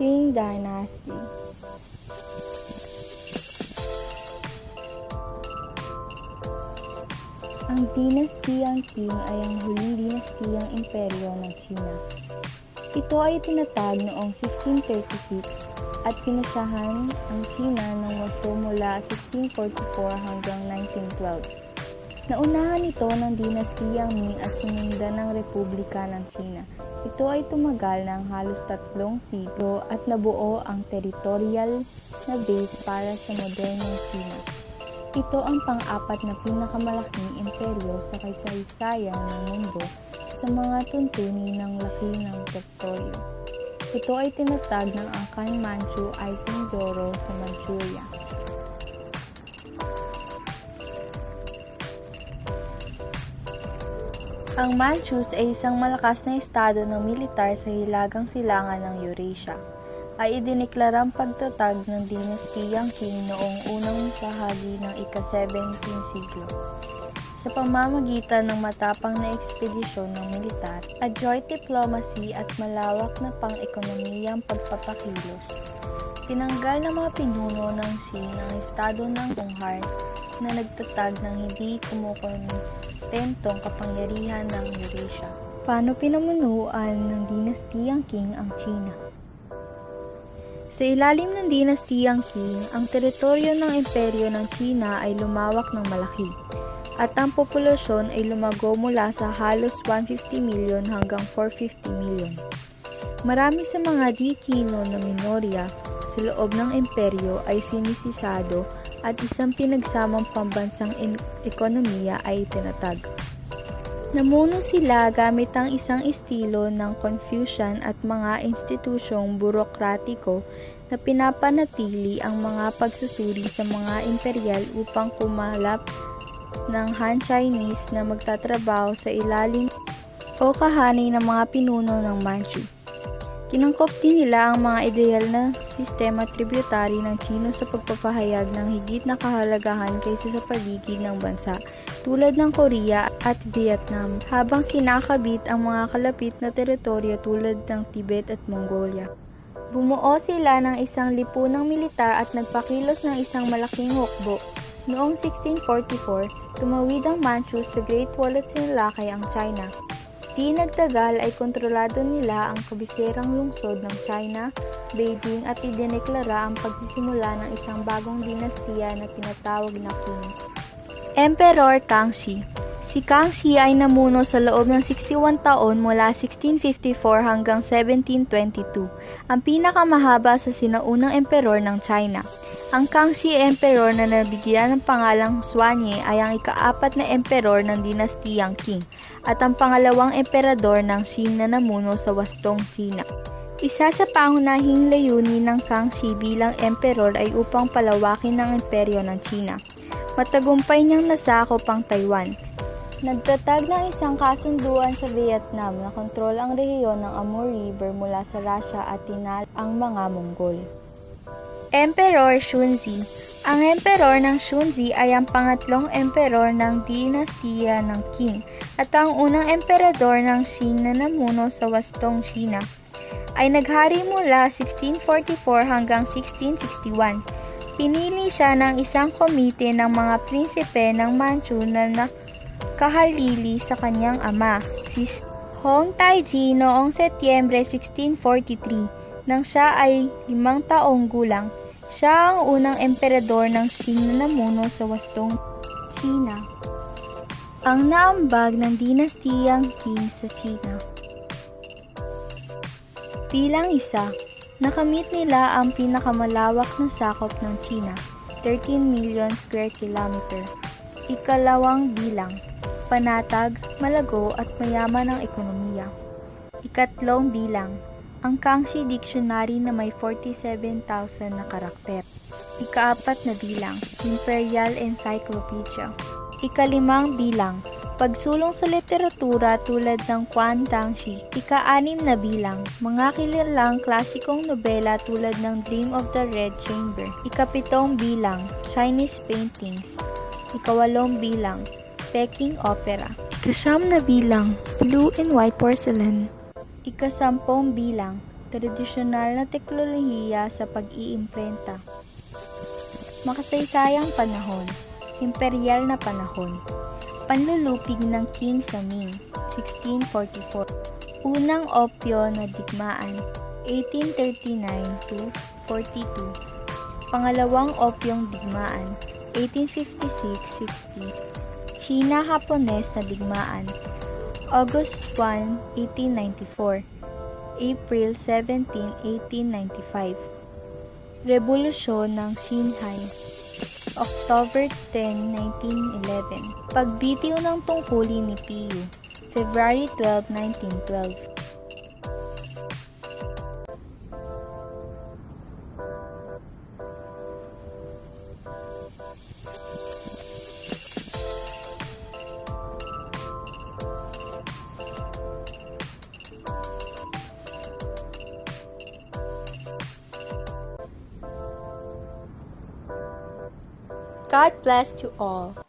Qing Dynasty Ang dinastiyang Qing ay ang huling dinastiyang imperyo ng China. Ito ay tinatag noong 1636 at pinasyahan ang China ng wasto mula 1644 hanggang 1912. Naunahan ito ng dinastiyang Ming at sumundan ng Republika ng China. Ito ay tumagal ng halos tatlong siglo at nabuo ang territorial na base para sa modernong China. Ito ang pang-apat na pinakamalaking imperyo sa kasaysayan ng mundo sa mga tuntunin ng laki ng teritoryo. Ito ay tinatag ng Angkan Manchu Isengdoro sa Manchuria. Ang Manchus ay isang malakas na estado ng militar sa hilagang silangan ng Eurasia ay idineklarang pagtatag ng dinastiyang Qing noong unang bahagi ng ika-17 siglo. Sa pamamagitan ng matapang na ekspedisyon ng militar, adroit diplomacy at malawak na pang-ekonomiyang pagpapakilos, tinanggal ng mga pinuno ng Qing ang estado ng Konghar na nagtatag ng hindi kumukontentong kapangyarihan ng Eurasia. Paano pinamunuan ng dinastiyang Qing ang China? Sa ilalim ng dinastiyang Qing, ang teritoryo ng imperyo ng China ay lumawak ng malaki at ang populasyon ay lumago mula sa halos 150 milyon hanggang 450 milyon. Marami sa mga di-Chino na minorya sa loob ng imperyo ay sinisisado at isang pinagsamang pambansang ekonomiya ay tinatag. Namuno sila gamit ang isang estilo ng Confucian at mga institusyong burokratiko na pinapanatili ang mga pagsusuri sa mga imperial upang kumalap ng Han Chinese na magtatrabaho sa ilalim o kahanay ng mga pinuno ng Manchu. Kinangkop din nila ang mga ideal na sistema tributary ng Chino sa pagpapahayag ng higit na kahalagahan kaysa sa paligid ng bansa tulad ng Korea at Vietnam habang kinakabit ang mga kalapit na teritoryo tulad ng Tibet at Mongolia. Bumuo sila ng isang lipunang militar at nagpakilos ng isang malaking hukbo. Noong 1644, tumawid ang Manchus sa Great Wall at sinalakay ang China. Di nagtagal ay kontrolado nila ang kabiserang lungsod ng China, Beijing at idineklara ang pagsisimula ng isang bagong dinastiya na tinatawag na Qing. Emperor Kangxi Si Kangxi ay namuno sa loob ng 61 taon mula 1654 hanggang 1722, ang pinakamahaba sa sinaunang emperor ng China. Ang Kangxi Emperor na nabigyan ng pangalang Xuanye ay ang ikaapat na emperor ng dinastiyang Qing at ang pangalawang emperador ng Qing na namuno sa wastong China. Isa sa pangunahing layunin ng Kangxi bilang emperor ay upang palawakin ang imperyo ng China. Matagumpay niyang nasakop ang Taiwan, Nagtatag ng isang kasunduan sa Vietnam na kontrol ang rehiyon ng Amur River mula sa Russia at tinal ang mga Mongol. Emperor Shunzi Ang emperor ng Shunzi ay ang pangatlong emperor ng dinastiya ng Qing at ang unang emperador ng Qing na namuno sa wastong China. Ay naghari mula 1644 hanggang 1661. Pinili siya ng isang komite ng mga prinsipe ng Manchu na, na kahalili sa kanyang ama, si Hong Taiji noong Setyembre 1643 nang siya ay limang taong gulang. Siya ang unang emperador ng Qing na namuno sa wastong China. Ang naambag ng dinastiyang Qing sa China. Bilang isa, nakamit nila ang pinakamalawak na sakop ng China, 13 million square kilometer. Ikalawang bilang, panatag, malago at mayaman ang ekonomiya. Ikatlong bilang, ang Kangxi Dictionary na may 47,000 na karakter. Ikaapat na bilang, Imperial Encyclopedia. Ikalimang bilang, pagsulong sa literatura tulad ng Quan Dangxi. Ika-anim na bilang, mga kilalang klasikong nobela tulad ng Dream of the Red Chamber. Ikapitong bilang, Chinese paintings. Ikawalong bilang, Peking Opera. Ikasyam na bilang, blue and white porcelain. Ikasampung bilang, tradisyonal na teknolohiya sa pag-iimprenta. Makasaysayang panahon, imperyal na panahon, panlulupig ng King sa Ming, 1644. Unang opyo na digmaan, 1839 to 42. Pangalawang opyong digmaan, 1856-60. China-Hapones na digmaan, August 1, 1894. April 17, 1895. Revolusyon ng Xinhai, October 10, 1911. Pagbitiw ng tungkulin ni Piyu, February 12, 1912. God bless to all.